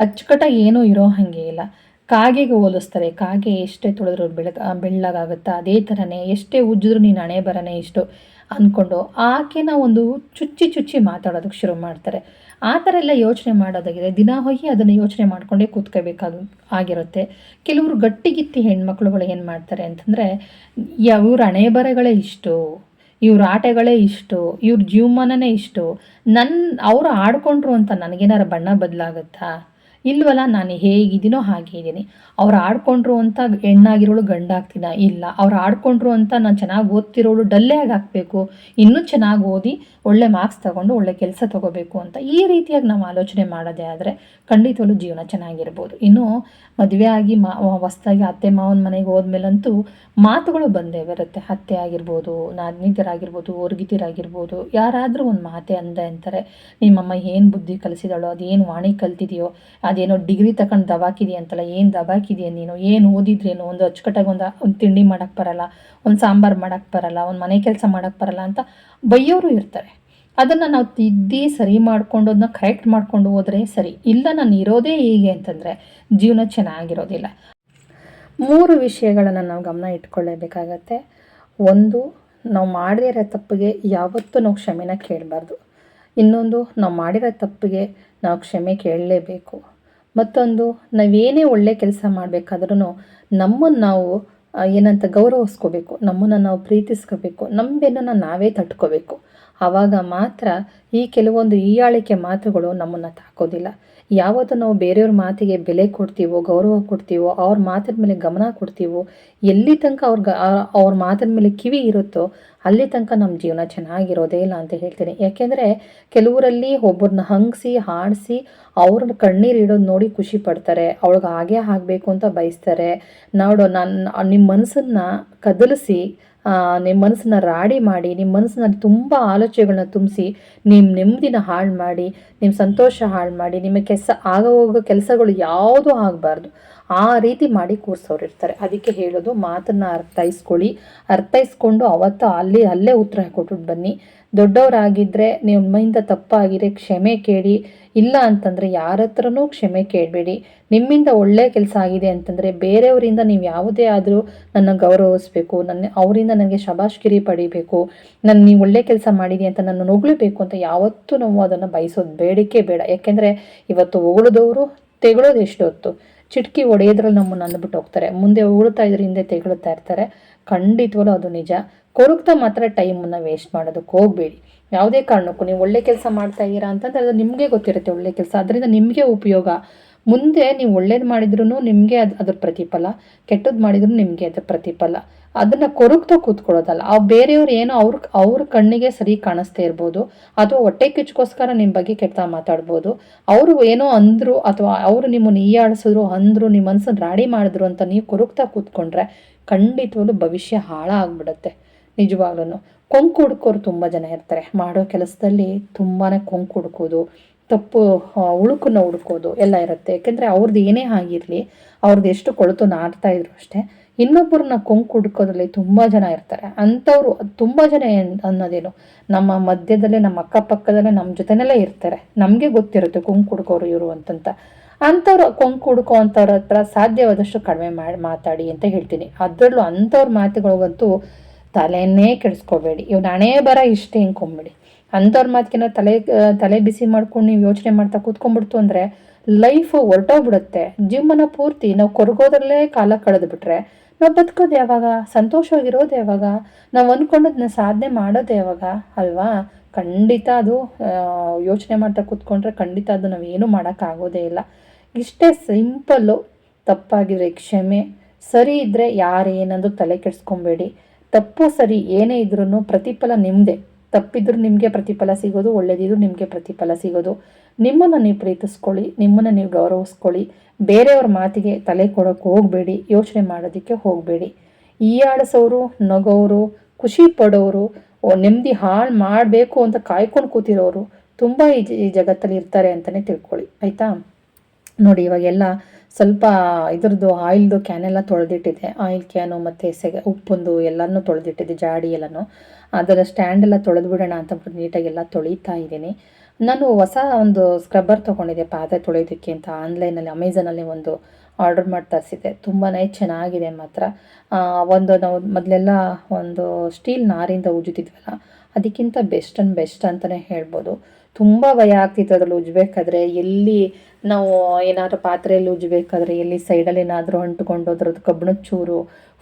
ಅಚ್ಚುಕಟ್ಟಾಗಿ ಏನೂ ಇರೋ ಹಾಗೆ ಇಲ್ಲ. ಕಾಗೆಗೆ ಹೋಲಿಸ್ತಾರೆ. ಕಾಗೆ ಎಷ್ಟೇ ತೊಳೆದ್ರು ಬೆಳಗ, ಬೆಳ್ಳಗಾಗುತ್ತಾ, ಅದೇ ಥರನೇ ಎಷ್ಟೇ ಉಜ್ಜಿದ್ರು ನೀನು ಹಣೆ ಬರನೇ ಇಷ್ಟು ಅಂದ್ಕೊಂಡು ಆಕೆನ ಒಂದು ಚುಚ್ಚಿ ಚುಚ್ಚಿ ಮಾತಾಡೋದಕ್ಕೆ ಶುರು ಮಾಡ್ತಾರೆ. ಆ ಥರ ಎಲ್ಲ ಯೋಚನೆ ಮಾಡೋದಾಗಿದೆ. ದಿನ ಹೋಗಿ ಅದನ್ನು ಯೋಚನೆ ಮಾಡಿಕೊಂಡೇ ಕೂತ್ಕೋಬೇಕಾಗ, ಆಗಿರುತ್ತೆ. ಕೆಲವರು ಗಟ್ಟಿಗಿತ್ತಿ ಹೆಣ್ಮಕ್ಳುಗಳು ಏನು ಮಾಡ್ತಾರೆ ಅಂತಂದರೆ, ಇವ್ರ ಹಣೆ ಬರಗಳೇ ಇಷ್ಟು, ಇವ್ರ ಆಟಗಳೇ ಇಷ್ಟು, ಇವ್ರ ಜೀವಮಾನನೇ ಇಷ್ಟು ನನ್ನ ಅವರು ಆಡ್ಕೊಂಡ್ರು ಅಂತ ನನಗೇನಾರ ಬಣ್ಣ ಬದಲಾಗುತ್ತಾ? ಇಲ್ವಲ್ಲ, ನಾನು ಹೇಗಿದ್ದೀನೋ ಹಾಗೆ ಇದ್ದೀನಿ. ಅವ್ರು ಆಡ್ಕೊಂಡ್ರು ಅಂತ ಹೆಣ್ಣಾಗಿರೋಳು ಗಂಡಾಗ್ತೀನ ಇಲ್ಲ, ಅವ್ರು ಆಡ್ಕೊಂಡ್ರು ಅಂತ ನಾನು ಚೆನ್ನಾಗಿ ಓದ್ತಿರೋಳು ಡಲ್ಲೇ ಆಗಿ ಹಾಕಬೇಕು. ಇನ್ನೂ ಚೆನ್ನಾಗಿ ಓದಿ ಒಳ್ಳೆ ಮಾರ್ಕ್ಸ್ ತಗೊಂಡು ಒಳ್ಳೆ ಕೆಲಸ ತಗೋಬೇಕು ಅಂತ ಈ ರೀತಿಯಾಗಿ ನಾವು ಆಲೋಚನೆ ಮಾಡೋದೇ ಆದರೆ ಖಂಡಿತವಾಗ್ಲೂ ಜೀವನ ಚೆನ್ನಾಗಿರ್ಬೋದು. ಇನ್ನು ಮದುವೆ ಆಗಿ ಮಾ ಹೊಸ್ದಾಗಿ ಅತ್ತೆ ಮಾವನ ಮನೆಗೆ ಹೋದ್ಮೇಲಂತೂ ಮಾತುಗಳು ಬಂದೇ ಬರುತ್ತೆ. ಅತ್ತೆ ಆಗಿರ್ಬೋದು ನಾದ್ನಿತರಾಗಿರ್ಬೋದು ಹೊರ್ಗಿತಿರಾಗಿರ್ಬೋದು ಯಾರಾದರೂ ಒಂದು ಮಾತೆ ಅಂದೆ ಅಂತಾರೆ, ನಿಮ್ಮಮ್ಮ ಏನು ಬುದ್ಧಿ ಕಲಿಸಿದಳೋ, ಅದೇನು ವಾಣಿ ಕಲ್ತಿದೆಯೋ, ಅದೇನೋ ಡಿಗ್ರಿ ತಗೊಂಡು ದಬಾಕಿದೆಯಂತಲ್ಲ ಏನು ದಬಾಕಿದೆಯಾ ನೀನು, ಏನು ಓದಿದ್ರೇನು, ಒಂದು ಅಚ್ಚುಕಟ್ಟಾಗಿ ಒಂದು ಒಂದು ತಿಂಡಿ ಮಾಡೋಕ್ಕೆ ಬರಲ್ಲ, ಒಂದು ಸಾಂಬಾರು ಮಾಡೋಕ್ಕೆ ಬರಲ್ಲ, ಒಂದು ಮನೆ ಕೆಲಸ ಮಾಡೋಕ್ಕೆ ಬರಲ್ಲ ಅಂತ ಬೈಯೋರು ಇರ್ತಾರೆ. ಅದನ್ನು ನಾವು ತಿದ್ದಿ ಸರಿ ಮಾಡ್ಕೊಂಡು ಅದನ್ನ ಕರೆಕ್ಟ್ ಮಾಡ್ಕೊಂಡು ಹೋದರೆ ಸರಿ. ಇಲ್ಲ ನಾನು ಇರೋದೇ ಹೀಗೆ ಅಂತಂದರೆ ಜೀವನ ಚೆನ್ನಾಗಿರೋದಿಲ್ಲ. ಮೂರು ವಿಷಯಗಳನ್ನು ನಾವು ಗಮನ ಇಟ್ಕೊಳ್ಳೇಬೇಕಾಗತ್ತೆ ಒಂದು, ನಾವು ಮಾಡಿರೋ ತಪ್ಪಿಗೆ ಯಾವತ್ತೂ ನಾವು ಕ್ಷಮೆನ ಕೇಳಬಾರ್ದು. ಇನ್ನೊಂದು, ನಾವು ಮಾಡಿರೋ ತಪ್ಪಿಗೆ ನಾವು ಕ್ಷಮೆ ಕೇಳಲೇಬೇಕು. ಮತ್ತೊಂದು, ನಾವೇನೇ ಒಳ್ಳೆ ಕೆಲಸ ಮಾಡಬೇಕಾದ್ರೂ ನಮ್ಮನ್ನು ನಾವು ಏನಂತ ಗೌರವಿಸ್ಕೋಬೇಕು. ನಮ್ಮನ್ನು ನಾವು ಪ್ರೀತಿಸ್ಕೋಬೇಕು. ನಮ್ಮ ನಾವೇ ತಟ್ಕೋಬೇಕು. ಆವಾಗ ಮಾತ್ರ ಈ ಕೆಲವೊಂದು ಈಯಾಳಿಕೆ ಮಾತುಗಳು ನಮ್ಮನ್ನು ತಾಕೋದಿಲ್ಲ. ಯಾವತ್ತು ನಾವು ಬೇರೆಯವ್ರ ಮಾತಿಗೆ ಬೆಲೆ ಕೊಡ್ತೀವೋ, ಗೌರವ ಕೊಡ್ತೀವೋ, ಅವ್ರ ಮಾತಿನ ಮೇಲೆ ಗಮನ ಕೊಡ್ತೀವೋ, ಎಲ್ಲಿ ತನಕ ಅವ್ರ ಅವ್ರ ಮಾತಿನ ಮೇಲೆ ಕಿವಿ ಇರುತ್ತೋ, ಅಲ್ಲಿ ತನಕ ನಮ್ಮ ಜೀವನ ಚೆನ್ನಾಗಿರೋದೇ ಇಲ್ಲ ಅಂತ ಹೇಳ್ತೀನಿ. ಯಾಕೆಂದರೆ ಕೆಲವರಲ್ಲಿ ಒಬ್ಬರನ್ನ ಹಂಗಿಸಿ, ಹಾಡಿಸಿ, ಅವ್ರನ್ನ ಕಣ್ಣೀರು ಇಡೋದು ನೋಡಿ ಖುಷಿ ಪಡ್ತಾರೆ, ಅವಳಿಗೆ ಹಾಗೆ ಆಗಬೇಕು ಅಂತ ಬಯಸ್ತಾರೆ. ನೋಡು ನನ್ನ ನಿಮ್ಮ ಮನಸ್ಸನ್ನು ಕದಲಿಸಿ ನಿಮ್ಮ ಮನಸ್ಸನ್ನ ರಾಡಿ ಮಾಡಿ ನಿಮ್ಮ ಮನಸ್ಸಿನಲ್ಲಿ ತುಂಬ ಆಲೋಚನೆಗಳನ್ನ ತುಂಬಿಸಿ ನಿಮ್ಮ ನೆಮ್ಮದಿನ ಹಾಳು ಮಾಡಿ ನಿಮ್ಮ ಸಂತೋಷ ಹಾಳು ಮಾಡಿ ನಿಮ್ಮ ಕೆಲಸ ಆಗ ಹೋಗೋ ಕೆಲಸಗಳು ಯಾವುದೂ ಆಗಬಾರ್ದು. ಆ ರೀತಿ ಮಾಡಿ ಕೂರಿಸೋರು ಇರ್ತಾರೆ. ಅದಕ್ಕೆ ಹೇಳೋದು ಮಾತನ್ನು ಅರ್ಥೈಸ್ಕೊಳ್ಳಿ. ಅರ್ಥೈಸ್ಕೊಂಡು ಅವತ್ತು ಅಲ್ಲಿ, ಅಲ್ಲೇ ಉತ್ತರ ಕೊಟ್ಬಿಟ್ಟು ಬನ್ನಿ. ದೊಡ್ಡವರಾಗಿದ್ದರೆ ನಿಮ್ಮಿಂದ ತಪ್ಪಾಗಿದ್ರೆ ಕ್ಷಮೆ ಕೇಳಿ. ಇಲ್ಲ ಅಂತಂದರೆ ಯಾರ ಹತ್ರನೂ ಕ್ಷಮೆ ಕೇಳಬೇಡಿ. ನಿಮ್ಮಿಂದ ಒಳ್ಳೆ ಕೆಲಸ ಆಗಿದೆ ಅಂತಂದರೆ ಬೇರೆಯವರಿಂದ ನೀವು ಯಾವುದೇ ಆದರೂ ನನ್ನ ಗೌರವಿಸ್ಬೇಕು. ನನ್ನ, ಅವರಿಂದ ನನಗೆ ಶಬಾಷ್ಗಿರಿ ಪಡಿಬೇಕು. ನಾನು, ನೀವು ಒಳ್ಳೆ ಕೆಲಸ ಮಾಡಿದೆ ಅಂತ ನನ್ನ ನುಗ್ಳಬೇಕು ಅಂತ ಯಾವತ್ತೂ ನಾವು ಅದನ್ನು ಬಯಸೋದು ಬೇಡಿಕೆ ಬೇಡ. ಯಾಕೆಂದರೆ ಇವತ್ತು ಹೊಗಳಿದವರು ತೆಗಳೋದು ಎಷ್ಟೊತ್ತು. ಚಿಟ್ಕಿ ಒಡೆಯೋದ್ರಲ್ಲಿ ನಮ್ಮನ್ನು ಅಂದ್ಬಿಟ್ಟು ಹೋಗ್ತಾರೆ. ಮುಂದೆ ಉಳ್ತಾ ಇದ್ರೆ ಹಿಂದೆ ತೆಗಳುತ್ತಾ ಇರ್ತಾರೆ. ಖಂಡಿತವಾಗ್ಲೂ ಅದು ನಿಜ. ಕೊರಗ್ತಾ ಮಾತ್ರ ಟೈಮನ್ನು ವೇಸ್ಟ್ ಮಾಡೋದಕ್ಕೆ ಹೋಗಬೇಡಿ. ಯಾವುದೇ ಕಾರಣಕ್ಕೂ ನೀವು ಒಳ್ಳೆ ಕೆಲಸ ಮಾಡ್ತಾ ಇದ್ದೀರಾ ಅಂತಂದರೆ ಅದು ನಿಮಗೆ ಗೊತ್ತಿರುತ್ತೆ ಒಳ್ಳೆ ಕೆಲಸ. ಅದರಿಂದ ನಿಮಗೆ ಉಪಯೋಗ. ಮುಂದೆ ನೀವು ಒಳ್ಳೇದು ಮಾಡಿದ್ರೂ ನಿಮಗೆ ಅದು ಅದ್ರ ಪ್ರತಿಫಲ. ಕೆಟ್ಟದ್ದು ಮಾಡಿದ್ರೂ ನಿಮಗೆ ಅದ್ರ ಪ್ರತಿಫಲ. ಅದನ್ನು ಕೊರಗ್ತಾ ಕೂತ್ಕೊಳ್ಳೋದಲ್ಲ. ಆ ಬೇರೆಯವ್ರು ಏನೋ ಅವ್ರ ಅವ್ರ ಕಣ್ಣಿಗೆ ಸರಿ ಕಾಣಿಸ್ತಾ ಇರ್ಬೋದು, ಅಥವಾ ಹೊಟ್ಟೆ ಕಿಚ್ಚಗೋಸ್ಕರ ನಿಮ್ಮ ಬಗ್ಗೆ ಕೆಟ್ಟ ಮಾತಾಡ್ಬೋದು. ಅವರು ಏನೋ ಅಂದ್ರು ಅಥವಾ ಅವರು ನಿಮ್ಮನ್ನು ಈಯಾಡಿಸಿದ್ರು ಅಂದ್ರು ನಿಮ್ಮ ಮನಸ್ಸನ್ನು ರಾಡಿ ಮಾಡಿದ್ರು ಅಂತ ನೀವು ಕೊರಗ್ತಾ ಕೂತ್ಕೊಂಡ್ರೆ ಖಂಡಿತವಾಗ್ಲೂ ಭವಿಷ್ಯ ಹಾಳಾಗ್ಬಿಡುತ್ತೆ ನಿಜವಾಗ್ಲೂ ಕೊಂಕು ಹುಡ್ಕೋರು ತುಂಬ ಜನ ಇರ್ತಾರೆ. ಮಾಡೋ ಕೆಲಸದಲ್ಲಿ ತುಂಬಾ ಕೊಂಕು ಹುಡ್ಕೋದು, ತಪ್ಪು ಉಳುಕನ್ನು ಹುಡ್ಕೋದು ಎಲ್ಲ ಇರುತ್ತೆ. ಯಾಕೆಂದರೆ ಅವ್ರದ್ದು ಏನೇ ಆಗಿರಲಿ ಅವ್ರದ್ದು ಎಷ್ಟು ಕೊಳತು ನಾಡ್ತಾ ಇದ್ರು ಅಷ್ಟೇ. ಇನ್ನೊಬ್ಬರನ್ನ ಕೊಂಕು ಹುಡ್ಕೋದ್ರಲ್ಲಿ ತುಂಬ ಜನ ಇರ್ತಾರೆ. ಅಂಥವ್ರು ತುಂಬ ಜನ ಅನ್ನೋದೇನು? ನಮ್ಮ ಮಧ್ಯದಲ್ಲೇ, ನಮ್ಮ ಅಕ್ಕಪಕ್ಕದಲ್ಲೇ, ನಮ್ಮ ಜೊತೆನಲ್ಲೇ ಇರ್ತಾರೆ. ನಮಗೆ ಗೊತ್ತಿರುತ್ತೆ ಕೊಂಕು ಹುಡ್ಕೋರು ಇವರು ಅಂತಂತ. ಅಂಥವ್ರು ಕೊಂಕು ಹುಡ್ಕೋ ಅಂಥವ್ರ ಹತ್ರ ಸಾಧ್ಯವಾದಷ್ಟು ಕಡಿಮೆ ಮಾಡಿ, ಮಾತಾಡಿ ಅಂತ ಹೇಳ್ತೀನಿ. ಅದರಲ್ಲೂ ಅಂಥವ್ರ ಮಾತುಗಳಿಗಂತೂ ತಲೆನೇ ಕೆಡಿಸ್ಕೋಬೇಡಿ. ಇವ್ನ ಹಣೆ ಬರ ಇಷ್ಟೇ ಹಿಂಕೊಂಬಿಡಿ ಅಂಥವ್ರ ಮಾತಿಗೆನ ತಲೆ ತಲೆ ಬಿಸಿ ಮಾಡ್ಕೊಂಡು ನೀವು ಯೋಚನೆ ಮಾಡ್ತಾ ಕೂತ್ಕೊಂಡ್ಬಿಡ್ತು ಅಂದರೆ ಲೈಫ್ ಹೊರಟೋಗ್ಬಿಡುತ್ತೆ. ಜೀವನ ಪೂರ್ತಿ ನಾವು ಕೊರಗೋದ್ರಲ್ಲೇ ಕಾಲ ಕಳೆದು ಬಿಟ್ರೆ ನಾವು ಬದುಕೋದು ಯಾವಾಗ? ಸಂತೋಷವಾಗಿರೋದು ಯಾವಾಗ? ನಾವು ಅಂದ್ಕೊಂಡದನ್ನ ಸಾಧನೆ ಮಾಡೋದು ಯಾವಾಗ? ಅಲ್ವಾ? ಖಂಡಿತ ಅದು ಯೋಚನೆ ಮಾಡ್ತಾ ಕೂತ್ಕೊಂಡ್ರೆ ಖಂಡಿತ ಅದು ನಾವೇನು ಮಾಡೋಕ್ಕಾಗೋದೇ ಇಲ್ಲ. ಇಷ್ಟೇ ಸಿಂಪಲ್ಲು, ತಪ್ಪಾಗಿದ್ರೆ ಕ್ಷಮೆ, ಸರಿ ಇದ್ದರೆ ಯಾರೇನಂದು ತಲೆ ಕೆಡಿಸ್ಕೊಬೇಡಿ. ತಪ್ಪು ಸರಿ ಏನೇ ಇದ್ರೂ ಪ್ರತಿಫಲ ನಿಮ್ಮದೇ ತಪ್ಪಿದ್ರೂ ನಿಮಗೆ ಪ್ರತಿಫಲ ಸಿಗೋದು, ಒಳ್ಳೇದಿದ್ರು ನಿಮಗೆ ಪ್ರತಿಫಲ ಸಿಗೋದು. ನಿಮ್ಮನ್ನು ನೀವು ಪ್ರೀತಿಸ್ಕೊಳ್ಳಿ, ನಿಮ್ಮನ್ನು ನೀವು ಗೌರವಿಸ್ಕೊಳ್ಳಿ. ಬೇರೆಯವ್ರ ಮಾತಿಗೆ ತಲೆ ಕೊಡೋಕೆ ಹೋಗಬೇಡಿ, ಯೋಚನೆ ಮಾಡೋದಕ್ಕೆ ಹೋಗಬೇಡಿ. ಈ ಆಡಿಸೋರು ನಗೋರು, ಖುಷಿ ಪಡೋರು ನೆಮ್ಮದಿ ಹಾಳು ಮಾಡಬೇಕು ಅಂತ ಕಾಯ್ಕೊಂಡು ಕೂತಿರೋರು ತುಂಬ ಈ ಈ ಜಗತ್ತಲ್ಲಿ ಇರ್ತಾರೆ ಅಂತಲೇ ತಿಳ್ಕೊಳ್ಳಿ. ಆಯಿತಾ? ನೋಡಿ, ಇವಾಗೆಲ್ಲ ಸ್ವಲ್ಪ ಇದ್ರದ್ದು ಆಯಿಲ್ದು ಕ್ಯಾನೆಲ್ಲ ತೊಳೆದಿಟ್ಟಿದೆ. ಆಯಿಲ್ ಕ್ಯಾನು ಮತ್ತು ಸೆಗೆ, ಉಪ್ಪೊಂದು ಎಲ್ಲನೂ ತೊಳೆದಿಟ್ಟಿದೆ, ಜಾಡಿ ಎಲ್ಲನೂ. ಅದರ ಸ್ಟ್ಯಾಂಡೆಲ್ಲ ತೊಳೆದು ಬಿಡೋಣ ಅಂತ ನೀಟಾಗಿ ನೀಟಾಗೆಲ್ಲ ತೊಳಿತಾ ಇದ್ದೀನಿ. ನಾನು ಹೊಸ ಒಂದು ಸ್ಕ್ರಬ್ಬರ್ ತೊಗೊಂಡಿದ್ದೆ, ಪಾತ್ರೆ ತೊಳೆಯೋದಕ್ಕೆ ಅಂತ ಆನ್ಲೈನಲ್ಲಿ ಅಮೆಝಾನಲ್ಲಿ ಒಂದು ಆರ್ಡರ್ ಮಾಡಿ ತರಿಸಿದ್ದೆ. ತುಂಬಾ ಚೆನ್ನಾಗಿದೆ ಮಾತ್ರ. ಒಂದು ನಾವು ಮೊದಲೆಲ್ಲ ಒಂದು ಸ್ಟೀಲ್ ನಾರಿಂದ ಉಜ್ಜುತ್ತಿದ್ವಲ್ಲ ಅದಕ್ಕಿಂತ ಬೆಸ್ಟ್ ಆ್ಯಂಡ್ ಬೆಸ್ಟ್ ಅಂತಲೇ ಹೇಳ್ಬೋದು. ತುಂಬ ಭಯ ಆಗ್ತಿತ್ತು ಅದರಲ್ಲಿ ಉಜ್ಜಬೇಕಾದ್ರೆ. ಎಲ್ಲಿ ನಾವು ಏನಾದರೂ ಪಾತ್ರೆಯಲ್ಲಿ ಉಜ್ಜಬೇಕಾದ್ರೆ, ಎಲ್ಲಿ ಸೈಡಲ್ಲಿ ಏನಾದರೂ ಅಂಟ್ಕೊಂಡು ಅದ್ರದ್ದು ಕಬ್ಬಿಣದ ಚೂರು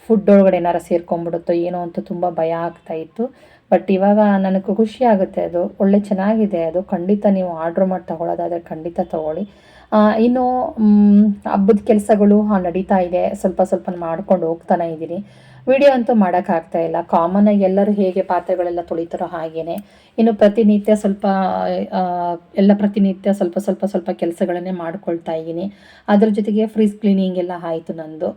ಫುಡ್ ಒಳಗಡೆ ಏನಾರು ಸೇರ್ಕೊಂಡ್ಬಿಡುತ್ತೋ ಏನೋ ಅಂತ ತುಂಬ ಭಯ ಆಗ್ತಾ ಇತ್ತು. ಬಟ್ ಇವಾಗ ನನಗೆ ಖುಷಿ ಆಗುತ್ತೆ ಅದು. ಒಳ್ಳೆ ಚೆನ್ನಾಗಿದೆ ಅದು. ಖಂಡಿತ ನೀವು ಆರ್ಡ್ರ್ ಮಾಡಿ ತಗೊಳ್ಳೋದಾದರೆ ಖಂಡಿತ ತಗೊಳ್ಳಿ. ಇನ್ನು ಹಬ್ಬದ ಕೆಲಸಗಳು ನಡೀತಾ ಇದೆ. ಸ್ವಲ್ಪ ಸ್ವಲ್ಪ ಮಾಡ್ಕೊಂಡು ಹೋಗ್ತಾನೆ ಇದ್ದೀನಿ. ವಿಡಿಯೋ ಅಂತೂ ಮಾಡೋಕ್ಕಾಗ್ತಾ ಇಲ್ಲ. ಕಾಮನ್ ಆಗಿ ಎಲ್ಲರೂ ಹೇಗೆ ಪಾತ್ರೆಗಳೆಲ್ಲ ತೊಳಿತಾರೋ ಹಾಗೇನೆ. ಇನ್ನು ಪ್ರತಿನಿತ್ಯ ಸ್ವಲ್ಪ ಎಲ್ಲ ಪ್ರತಿನಿತ್ಯ ಸ್ವಲ್ಪ ಸ್ವಲ್ಪ ಸ್ವಲ್ಪ ಕೆಲಸಗಳನ್ನೇ ಮಾಡ್ಕೊಳ್ತಾ ಇದ್ದೀನಿ. ಅದ್ರ ಜೊತೆಗೆ ಫ್ರಿಜ್ ಕ್ಲೀನಿಂಗ್ ಎಲ್ಲ ಆಯಿತು ನಂದು.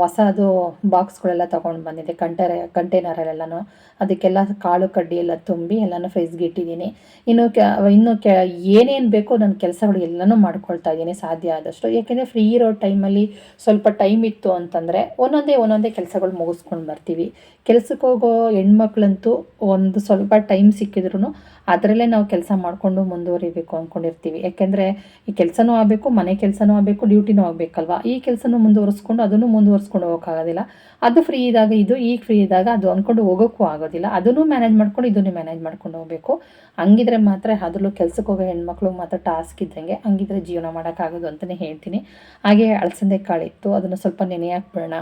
ಹೊಸದು ಬಾಕ್ಸ್ಗಳೆಲ್ಲ ತೊಗೊಂಡು ಬಂದಿದ್ದೆ, ಕಂಟೇರ, ಕಂಟೈನರಲ್ಲೆಲ್ಲನೂ. ಅದಕ್ಕೆಲ್ಲ ಕಾಳು ಕಡ್ಡಿ ಎಲ್ಲ ತುಂಬಿ ಎಲ್ಲನೂ ಫ್ರಿಜ್ಗೆ ಇಟ್ಟಿದ್ದೀನಿ ಇನ್ನು ಕೆ ಇನ್ನು ಕೆ, ಏನೇನು ಬೇಕೋ ನನ್ನ ಕೆಲಸಗಳು ಎಲ್ಲನೂ ಮಾಡ್ಕೊಳ್ತಾ ಇದ್ದೀನಿ, ಸಾಧ್ಯ ಆದಷ್ಟು. ಯಾಕೆಂದರೆ ಫ್ರೀ ಇರೋ ಟೈಮಲ್ಲಿ ಸ್ವಲ್ಪ ಟೈಮ್ ಇತ್ತು ಅಂತಂದರೆ ಒಂದೊಂದೇ ಒಂದೊಂದೇ ಕೆಲಸಗಳು ಮುಗಿಸ್ಕೊಂಡು ಬರ್ತೀವಿ. ಕೆಲಸಕ್ಕೆ ಹೋಗೋ ಹೆಣ್ಮಕ್ಳಂತೂ ಒಂದು ಸ್ವಲ್ಪ ಟೈಮ್ ಸಿಕ್ಕಿದ್ರು ಅದರಲ್ಲೇ ನಾವು ಕೆಲಸ ಮಾಡಿಕೊಂಡು ಮುಂದುವರಿಬೇಕು ಅಂದ್ಕೊಂಡಿರ್ತೀವಿ ಯಾಕೆಂದರೆ ಈ ಕೆಲಸನೂ ಆಗಬೇಕು, ಮನೆ ಕೆಲಸನೂ ಆಗಬೇಕು, ಡ್ಯೂಟಿನೂ ಆಗಬೇಕಲ್ವಾ? ಈ ಕೆಲಸನೂ ಮುಂದುವರಿಸ್ಕೊಂಡು ಅದನ್ನು ಮುಂದುವರಿಸ್ಕೊಂಡು ಹೋಗೋಕ್ಕಾಗೋದಿಲ್ಲ. ಅದು ಫ್ರೀ ಇದ್ದಾಗ, ಇದು ಈಗ ಫ್ರೀ ಇದ್ದಾಗ ಅದು ಅಂದ್ಕೊಂಡು ಹೋಗೋಕ್ಕೂ ಆಗೋದಿಲ್ಲ. ಅದನ್ನು ಮ್ಯಾನೇಜ್ ಮಾಡ್ಕೊಂಡು ಇದನ್ನು ಮ್ಯಾನೇಜ್ ಮಾಡ್ಕೊಂಡು ಹೋಗಬೇಕು. ಹಂಗಿದ್ರೆ ಮಾತ್ರ ಅದರಲ್ಲೂ ಕೆಲಸಕ್ಕೆ ಹೋಗೋ ಹೆಣ್ಮಕ್ಳು ಮಾತ್ರ ಟಾಸ್ಕ್ ಇದ್ದಂಗೆ ಹಂಗಿದ್ರೆ ಜೀವನ ಮಾಡೋಕ್ಕಾಗೋದು ಅಂತಲೇ ಹೇಳ್ತೀನಿ. ಹಾಗೆ ಅಳಸಂದೆ ಕಾಳಿತ್ತು, ಅದನ್ನು ಸ್ವಲ್ಪ ನೆನೆ ಹಾಕ್ಬಿಡೋಣ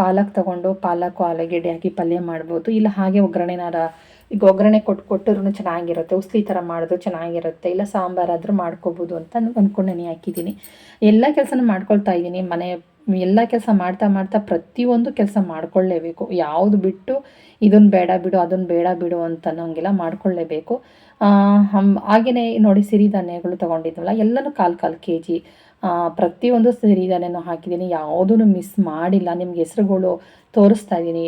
ಪಾಲಕ್ ತಗೊಂಡು ಪಾಲಕ್ ಆಲೂಗೆಡ್ಡೆ ಹಾಕಿ ಪಲ್ಯ ಮಾಡ್ಬೋದು. ಇಲ್ಲ ಹಾಗೆ ಒಗ್ಗರಣೆನಾರ ಈಗ ಒಗ್ಗರಣೆ ಕೊಟ್ಟು ಕೊಟ್ಟರು ಚೆನ್ನಾಗಿರುತ್ತೆ, ಉಸ್ಲಿ ಥರ ಮಾಡಿದ್ರು ಚೆನ್ನಾಗಿರುತ್ತೆ, ಇಲ್ಲ ಸಾಂಬಾರಾದರೂ ಮಾಡ್ಕೋಬೋದು ಅಂತ ಅಂದ್ಕೊಂಡು ನಾನು ಹಾಕಿದ್ದೀನಿ. ಎಲ್ಲ ಕೆಲಸನೂ ಮಾಡ್ಕೊಳ್ತಾ ಇದ್ದೀನಿ, ಮನೆ ಎಲ್ಲ ಕೆಲಸ ಮಾಡ್ತಾ ಮಾಡ್ತಾ ಪ್ರತಿಯೊಂದು ಕೆಲಸ ಮಾಡ್ಕೊಳ್ಳೇಬೇಕು ಯಾವುದು ಬಿಟ್ಟು ಇದನ್ನು ಬೇಡ ಬಿಡು ಅದನ್ನು ಬೇಡ ಬಿಡು ಅಂತ ಅನ್ನೋಂಗೆಲ್ಲ ಮಾಡ್ಕೊಳ್ಳೇಬೇಕು ಹಾಗೆಯೇ ನೋಡಿ ಸಿರಿಧಾನ್ಯಗಳು ತೊಗೊಂಡಿದ್ವಲ್ಲ ಎಲ್ಲನೂ ಕಾಲು ಕಾಲು ಕೆ ಜಿ ಪ್ರತಿಯೊಂದು ಸಿರಿಧಾನ್ಯನೂ ಹಾಕಿದ್ದೀನಿ ಯಾವುದೂ ಮಿಸ್ ಮಾಡಿಲ್ಲ, ನಿಮ್ಗೆ ಹೆಸ್ರುಗಳು ತೋರಿಸ್ತಾ ಇದ್ದೀನಿ.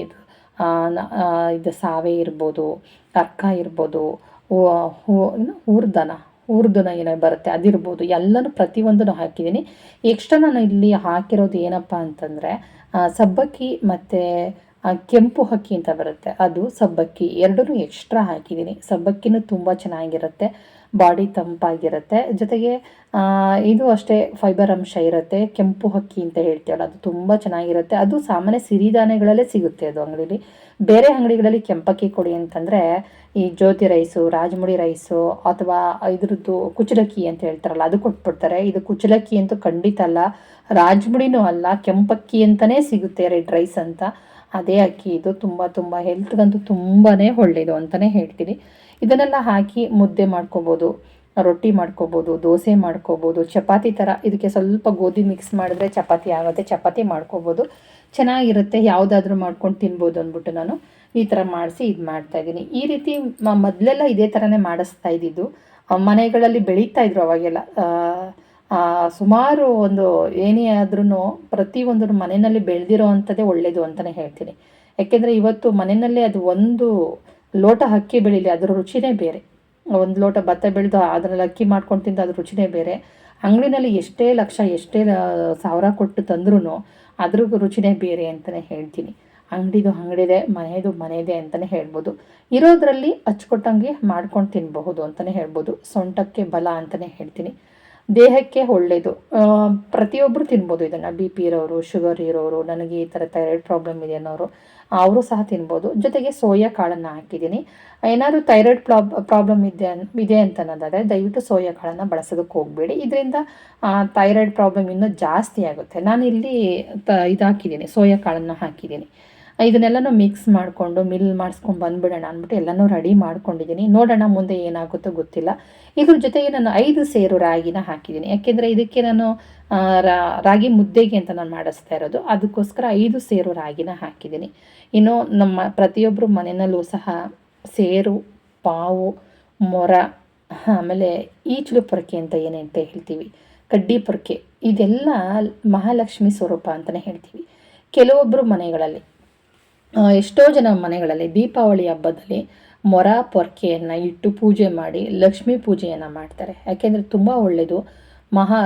ಇದು ಸಾವೆ ಇರ್ಬೋದು ಅರ್ಕ ಇರ್ಬೋದು ಊರ್ದನ ಊರ್ದನ ಏನೋ ಬರುತ್ತೆ ಅದಿರ್ಬೋದು, ಎಲ್ಲನೂ ಪ್ರತಿಯೊಂದನ್ನು ಹಾಕಿದ್ದೀನಿ. ಎಕ್ಸ್ಟ್ರಾ ನಾನು ಇಲ್ಲಿ ಹಾಕಿರೋದು ಏನಪ್ಪ ಅಂತಂದರೆ ಸಬ್ಬಕ್ಕಿ ಮತ್ತು ಕೆಂಪು ಹಕ್ಕಿ ಅಂತ ಬರುತ್ತೆ. ಅದು ಸಬ್ಬಕ್ಕಿ. ಎರಡೂ ಎಕ್ಸ್ಟ್ರಾ ಹಾಕಿದ್ದೀನಿ. ಸಬ್ಬಕ್ಕಿನೂ ತುಂಬ ಚೆನ್ನಾಗಿರುತ್ತೆ. ಬಾಡಿ ತಂಪಾಗಿರುತ್ತೆ. ಜೊತೆಗೆ ಇದು ಅಷ್ಟೇ ಫೈಬರ್ ಅಂಶ ಇರುತ್ತೆ. ಕೆಂಪು ಹಕ್ಕಿ ಅಂತ ಹೇಳ್ತೀವಲ್ಲ, ಅದು ತುಂಬ ಚೆನ್ನಾಗಿರುತ್ತೆ. ಅದು ಸಾಮಾನ್ಯ ಸಿರಿಧಾನ್ಯಗಳಲ್ಲೇ ಸಿಗುತ್ತೆ ಅದು ಅಂಗಡಿಲಿ. ಬೇರೆ ಅಂಗಡಿಗಳಲ್ಲಿ ಕೆಂಪಕ್ಕಿ ಕೊಡಿ ಅಂತಂದರೆ, ಈ ಜ್ಯೋತಿ ರೈಸು, ರಾಜಮುಡಿ ರೈಸು, ಅಥವಾ ಇದ್ರದ್ದು ಕುಚಲಕ್ಕಿ ಅಂತ ಹೇಳ್ತಾರಲ್ಲ, ಅದು ಕೊಟ್ಬಿಡ್ತಾರೆ. ಇದು ಕುಚಲಕ್ಕಿ ಅಂತೂ ಖಂಡಿತ ಅಲ್ಲ, ರಾಜಮುಡಿನೂ ಅಲ್ಲ, ಕೆಂಪಕ್ಕಿ ಅಂತಲೇ ಸಿಗುತ್ತೆ ರೆಡ್ ರೈಸ್ ಅಂತ. ಅದೇ ಅಕ್ಕಿ, ಇದು ತುಂಬ ತುಂಬ ಹೆಲ್ತ್ಗಂತೂ ತುಂಬಾ ಒಳ್ಳೆಯದು ಅಂತಲೇ ಹೇಳ್ತೀನಿ. ಇದನ್ನೆಲ್ಲ ಹಾಕಿ ಮುದ್ದೆ ಮಾಡ್ಕೋಬೋದು, ರೊಟ್ಟಿ ಮಾಡ್ಕೋಬೋದು, ದೋಸೆ ಮಾಡ್ಕೋಬೋದು, ಚಪಾತಿ ಥರ ಇದಕ್ಕೆ ಸ್ವಲ್ಪ ಗೋಧಿ ಮಿಕ್ಸ್ ಮಾಡಿದ್ರೆ ಚಪಾತಿ ಆಗುತ್ತೆ, ಚಪಾತಿ ಮಾಡ್ಕೋಬೋದು. ಚೆನ್ನಾಗಿರುತ್ತೆ, ಯಾವುದಾದ್ರೂ ಮಾಡ್ಕೊಂಡು ತಿನ್ಬೋದು ಅಂದ್ಬಿಟ್ಟು ನಾನು. ಈ ಥರ ಮಾಡಿಸಿ ಇದು ಮಾಡ್ತಾ ಇದ್ದೀನಿ. ಈ ರೀತಿ ಮೊದಲೆಲ್ಲ ಇದೇ ಥರನೇ ಮಾಡಿಸ್ತಾ ಇದ್ದಿದ್ದು. ಮನೆಗಳಲ್ಲಿ ಬೆಳೀತಾ ಇದ್ರು ಅವಾಗೆಲ್ಲ. ಸುಮಾರು ಒಂದು ಏನೇ ಆದ್ರೂ ಪ್ರತಿಯೊಂದು ಮನೆಯಲ್ಲಿ ಬೆಳೆದಿರೋ ಅಂಥದ್ದೇ ಒಳ್ಳೆಯದು ಅಂತಲೇ ಹೇಳ್ತೀನಿ. ಯಾಕೆಂದರೆ ಇವತ್ತು ಮನೆಯಲ್ಲೇ ಅದು ಒಂದು ಲೋಟ ಅಕ್ಕಿ ಬೆಳೀಲಿ, ಅದರ ರುಚಿನೇ ಬೇರೆ. ಒಂದು ಲೋಟ ಭತ್ತ ಬೆಳೆದು ಅದರಲ್ಲಿ ಅಕ್ಕಿ ಮಾಡ್ಕೊಂಡು ತಿಂದು ಅದ್ರ ರುಚಿನೇ ಬೇರೆ. ಅಂಗಡಿನಲ್ಲಿ ಎಷ್ಟೇ ಲಕ್ಷ, ಎಷ್ಟೇ ಸಾವಿರ ಕೊಟ್ಟು ತಂದ್ರೂ ಅದ್ರ ರುಚಿನೇ ಬೇರೆ ಅಂತಲೇ ಹೇಳ್ತೀನಿ. ಅಂಗಡಿದು ಅಂಗಡಿದೆ ಮನೆಯದು ಮನೆಯದೇ ಅಂತಲೇ ಹೇಳ್ಬೋದು. ಇರೋದ್ರಲ್ಲಿ ಅಚ್ಚುಕೊಟ್ಟಂಗೆ ಮಾಡ್ಕೊಂಡು ತಿನ್ನಬಹುದು ಅಂತಲೇ ಹೇಳ್ಬೋದು. ಸೊಂಟಕ್ಕೆ ಬಲ ಅಂತಲೇ ಹೇಳ್ತೀನಿ. ದೇಹಕ್ಕೆ ಒಳ್ಳೆಯದು ಪ್ರತಿಯೊಬ್ಬರು ತಿನ್ಬೋದು ಇದನ್ನು. ಬಿ ಪಿ ಇರೋರು ಶುಗರ್ ಇರೋರು, ನನಗೆ ಈ ಥರ ಥೈರಾಯ್ಡ್ ಪ್ರಾಬ್ಲಮ್ ಇದೆ ಅನ್ನೋರು, ಅವರು ಸಹ ತಿನ್ಬೋದು. ಜೊತೆಗೆ ಸೋಯಾ ಕಾಳನ್ನು ಹಾಕಿದ್ದೀನಿ. ಏನಾದರೂ ಥೈರಾಯ್ಡ್ ಪ್ರಾಬ್ ಪ್ರಾಬ್ಲಮ್ ಇದೆ ಇದೆ ಅಂತ ಅನ್ನೋದಾದರೆ, ದಯವಿಟ್ಟು ಸೋಯಾ ಕಾಳನ್ನು ಬಳಸೋದಕ್ಕೆ ಹೋಗಬೇಡಿ. ಇದರಿಂದ ಥೈರಾಯ್ಡ್ ಪ್ರಾಬ್ಲಮ್ ಇನ್ನೂ ಜಾಸ್ತಿ ಆಗುತ್ತೆ. ನಾನು ಇಲ್ಲಿ ತ, ಇದು ಹಾಕಿದ್ದೀನಿ, ಸೋಯಾ ಕಾಳನ್ನು ಹಾಕಿದ್ದೀನಿ. ಇದನ್ನೆಲ್ಲನೂ ಮಿಕ್ಸ್ ಮಾಡಿಕೊಂಡು ಮಿಲ್ ಮಾಡಿಸ್ಕೊಂಡು ಬಂದ್ಬಿಡೋಣ ಅಂದ್ಬಿಟ್ಟು ಎಲ್ಲನೂ ರೆಡಿ ಮಾಡ್ಕೊಂಡಿದ್ದೀನಿ. ನೋಡೋಣ ಮುಂದೆ ಏನಾಗುತ್ತೋ ಗೊತ್ತಿಲ್ಲ. ಇದ್ರ ಜೊತೆಗೆ ನಾನು ಐದು ಸೇರು ರಾಗಿನ ಹಾಕಿದ್ದೀನಿ. ಯಾಕೆಂದರೆ ಇದಕ್ಕೆ ನಾನು ರಾಗಿ ಮುದ್ದೆಗೆ ಅಂತ ನಾನು ಮಾಡಿಸ್ತಾ ಇರೋದು. ಅದಕ್ಕೋಸ್ಕರ ಐದು ಸೇರು ರಾಗಿನ ಹಾಕಿದ್ದೀನಿ. ಇನ್ನು ನಮ್ಮ ಪ್ರತಿಯೊಬ್ಬರು ಮನೆಯಲ್ಲೂ ಸಹ ಸೇರು, ಪಾವು, ಮೊರ ಆಮೇಲೆ ಈಚಲು ಪೊರಕೆ ಅಂತ ಏನಂತ ಹೇಳ್ತೀವಿ. ಕಡ್ಡಿ ಪೊರಕೆ. ಇದೆಲ್ಲ ಮಹಾಲಕ್ಷ್ಮಿ ಸ್ವರೂಪ ಅಂತಲೇ ಹೇಳ್ತೀವಿ. ಕೆಲವೊಬ್ಬರು ಮನೆಗಳಲ್ಲಿ ಎಷ್ಟೋ ಜನ ಮನೆಗಳಲ್ಲಿ ದೀಪಾವಳಿ ಹಬ್ಬದಲ್ಲಿ ಮೊರ ಪೊರ್ಕೆಯನ್ನು ಇಟ್ಟು ಪೂಜೆ ಮಾಡಿ ಲಕ್ಷ್ಮೀ ಪೂಜೆಯನ್ನು ಮಾಡ್ತಾರೆ. ಯಾಕೆಂದರೆ ತುಂಬ ಒಳ್ಳೆಯದು ಮಹಾ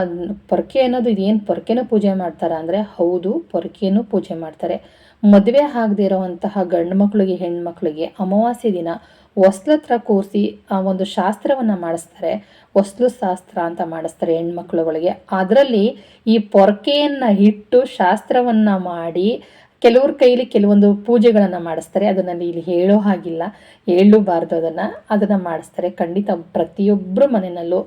ಪೊರ್ಕೆ ಅನ್ನೋದು ಇದೇನು ಪೊರ್ಕೆನೂ ಪೂಜೆ ಮಾಡ್ತಾರಾ ಅಂದರೆ ಹೌದು, ಪೊರ್ಕೆನೂ ಪೂಜೆ ಮಾಡ್ತಾರೆ. ಮದುವೆ ಆಗದೆ ಇರೋವಂತಹ ಗಂಡು ಮಕ್ಕಳಿಗೆ ಹೆಣ್ಮಕ್ಳಿಗೆ ಅಮಾವಾಸ್ಯೆ ದಿನ ಹತ್ರ ಕೂರಿಸಿ ಆ ಒಂದು ಶಾಸ್ತ್ರವನ್ನು ಮಾಡಿಸ್ತಾರೆ. ಹೊಸ್ಲು ಶಾಸ್ತ್ರ ಅಂತ ಮಾಡಿಸ್ತಾರೆ ಹೆಣ್ಮಕ್ಳುಗಳಿಗೆ. ಅದರಲ್ಲಿ ಈ ಪೊರ್ಕೆಯನ್ನು ಇಟ್ಟು ಶಾಸ್ತ್ರವನ್ನು ಮಾಡಿ ಕೆಲವ್ರ ಕೈಲಿ ಕೆಲವೊಂದು ಪೂಜೆಗಳನ್ನು ಮಾಡಿಸ್ತಾರೆ. ಅದನ್ನು ಇಲ್ಲಿ ಹೇಳೋ ಹಾಗಿಲ್ಲ. ಹೇಳಬಾರ್ದು ಅದನ್ನು. ಅದನ್ನು ಮಾಡಿಸ್ತಾರೆ. ಖಂಡಿತ ಪ್ರತಿಯೊಬ್ಬರ ಮನೆಯಲ್ಲೂ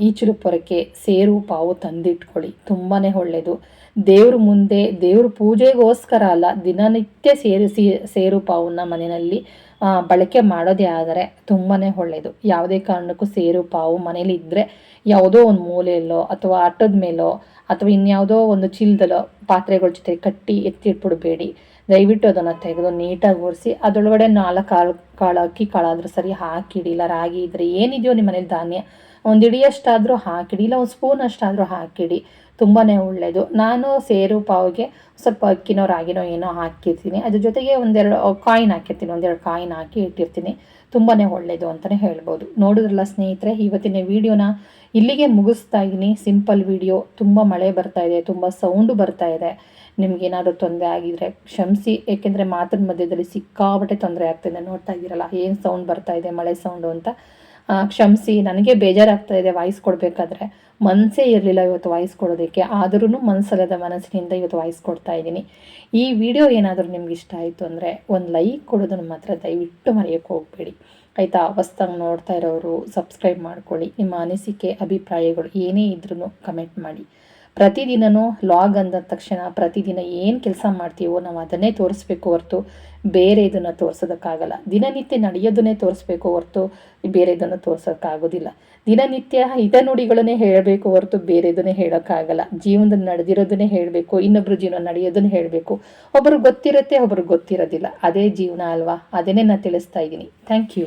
ಈಚಲು ಪೊರಕೆ ಸೇರು ಪಾವು ತಂದಿಟ್ಕೊಳ್ಳಿ. ತುಂಬಾ ಒಳ್ಳೆಯದು ದೇವ್ರ ಮುಂದೆ, ದೇವ್ರ ಪೂಜೆಗೋಸ್ಕರ ಅಲ್ಲ, ದಿನನಿತ್ಯ ಸೇರಿಸಿ ಸೇರು ಪಾವನ್ನ ಮನೆಯಲ್ಲಿ ಬಳಕೆ ಮಾಡೋದೇ ಆದರೆ ತುಂಬಾ ಒಳ್ಳೆಯದು ಯಾವುದೇ ಕಾರಣಕ್ಕೂ ಸೇರು ಪಾವು ಮನೇಲಿ ಇದ್ದರೆ ಯಾವುದೋ ಒಂದು ಮೂಲೆಯಲ್ಲೋ ಅಥವಾ ಆಟದ ಮೇಲೋ ಅಥವಾ ಇನ್ಯಾವುದೋ ಒಂದು ಚೀಲದಲ್ಲೋ ಪಾತ್ರೆಗಳ ಜೊತೆ ಕಟ್ಟಿ ಎತ್ತಿಟ್ಬಿಡಬೇಡಿ. ದಯವಿಟ್ಟು ಅದನ್ನು ತೆಗೆದು ನೀಟಾಗಿ ಒರೆಸಿ, ಅದರೊಳಗಡೆ ನಾಲ್ಕು ಕಾಳು ಕಾಳು ಅಕ್ಕಿ ಕಾಳಾದರೂ ಸರಿ ಹಾಕಿಡಿ. ಇಲ್ಲ ರಾಗಿ ಇದ್ರೆ ಏನಿದೆಯೋ ನಿಮ್ಮ ಮನೇಲಿ ಧಾನ್ಯ ಒಂದು ಇಡಿಯಷ್ಟಾದರೂ ಹಾಕಿಡಿ. ಇಲ್ಲ ಒಂದು ಸ್ಪೂನ್ ಅಷ್ಟಾದರೂ ಹಾಕಿಡಿ. ತುಂಬಾ ಒಳ್ಳೆಯದು ನಾನು ಸೇರು ಪಾವಿಗೆ ಸ್ವಲ್ಪ ಅಕ್ಕಿನೋ ರಾಗಿನೋ ಏನೋ ಹಾಕಿರ್ತೀನಿ. ಅದ್ರ ಜೊತೆಗೆ ಒಂದೆರಡು ಕಾಯಿನ್ ಹಾಕಿರ್ತೀನಿ. ಒಂದೆರಡು ಕಾಯಿನ್ ಹಾಕಿ ಇಟ್ಟಿರ್ತೀನಿ. ತುಂಬಾ ಒಳ್ಳೆಯದು ಅಂತಲೇ ಹೇಳ್ಬೋದು. ನೋಡಿದ್ರಲ್ಲ ಸ್ನೇಹಿತರೆ, ಇವತ್ತಿನ ವಿಡಿಯೋನ ಇಲ್ಲಿಗೆ ಮುಗಿಸ್ತಾ ಇದ್ದೀನಿ. Simple video. ತುಂಬ ಮಳೆ ಬರ್ತಾ ಇದೆ. ತುಂಬ ಸೌಂಡು ಬರ್ತಾ ಇದೆ. ನಿಮ್ಗೇನಾದರೂ ತೊಂದರೆ ಆಗಿದ್ರೆ ಕ್ಷಮಿಸಿ. ಏಕೆಂದರೆ ಮಾತಿನ ಮಧ್ಯದಲ್ಲಿ ಸಿಕ್ಕಾಬಟ್ಟೆ ತೊಂದರೆ ಆಗ್ತಿದೆ. ನೋಡ್ತಾ ಇದ್ದೀರಲ್ಲ, ಏನು ಸೌಂಡ್ ಬರ್ತಾ ಇದೆ, ಮಳೆ ಸೌಂಡು ಅಂತ. ಕ್ಷಮಿಸಿ. ನನಗೆ ಬೇಜಾರಾಗ್ತಾ ಇದೆ. ವಾಯ್ಸ್ ಕೊಡಬೇಕಾದ್ರೆ. ಮನಸ್ಸೇ ಇರಲಿಲ್ಲ ಇವತ್ತು ವಾಯ್ಸ್ ಕೊಡೋದಕ್ಕೆ ಆದರೂ ಮನಸ್ಸಲ್ಲದ ಮನಸ್ಸಿನಿಂದ ಇವತ್ತು ವಾಯ್ಸ್ ಕೊಡ್ತಾ ಇದ್ದೀನಿ. ಈ ವಿಡಿಯೋ ಏನಾದರೂ ನಿಮ್ಗೆ ಇಷ್ಟ ಆಯಿತು ಅಂದರೆ ಒಂದು ಲೈಕ್ ಕೊಡೋದನ್ನು ಮಾತ್ರ ದಯವಿಟ್ಟು ಮರೆಯೋಕ್ಕೆ ಹೋಗಬೇಡಿ. ಆಯಿತಾ? ಹೊಸ್ದಾಗಿ ನೋಡ್ತಾ ಇರೋರು ಸಬ್ಸ್ಕ್ರೈಬ್ ಮಾಡ್ಕೊಳ್ಳಿ. ನಿಮ್ಮ ಅನಿಸಿಕೆ, ಅಭಿಪ್ರಾಯಗಳು ಏನೇ ಇದ್ರೂ ಕಮೆಂಟ್ ಮಾಡಿ. ಪ್ರತಿದಿನವೂ ಲಾಗ್ ಅಂದ ತಕ್ಷಣ ಪ್ರತಿದಿನ ಏನು ಕೆಲಸ ಮಾಡ್ತೀವೋ ನಾವು ಅದನ್ನೇ ತೋರಿಸ್ಬೇಕು ಹೊರತು ಬೇರೆ ಇದನ್ನು ತೋರಿಸೋದಕ್ಕಾಗಲ್ಲ. ದಿನನಿತ್ಯ ನಡೆಯೋದನ್ನೇ ತೋರಿಸ್ಬೇಕು ಹೊರತು ಬೇರೆ ಇದನ್ನು ತೋರ್ಸೋಕ್ಕಾಗೋದಿಲ್ಲ. ದಿನನಿತ್ಯ ಹಿತ ನುಡಿಗಳನ್ನೇ ಹೇಳಬೇಕು ಹೊರತು ಬೇರೆದನ್ನೇ ಹೇಳೋಕ್ಕಾಗಲ್ಲ. ಜೀವನದಲ್ಲಿ ನಡೆದಿರೋದನ್ನೇ ಹೇಳಬೇಕು ಇನ್ನೊಬ್ಬರು ಜೀವನ ನಡೆಯೋದನ್ನೇ ಹೇಳಬೇಕು. ಒಬ್ಬರು ಗೊತ್ತಿರುತ್ತೆ ಒಬ್ಬರು ಗೊತ್ತಿರೋದಿಲ್ಲ. ಅದೇ ಜೀವನ ಅಲ್ವಾ? ಅದನ್ನೇ ನಾನು ತಿಳಿಸ್ತಾ ಇದ್ದೀನಿ. Thank you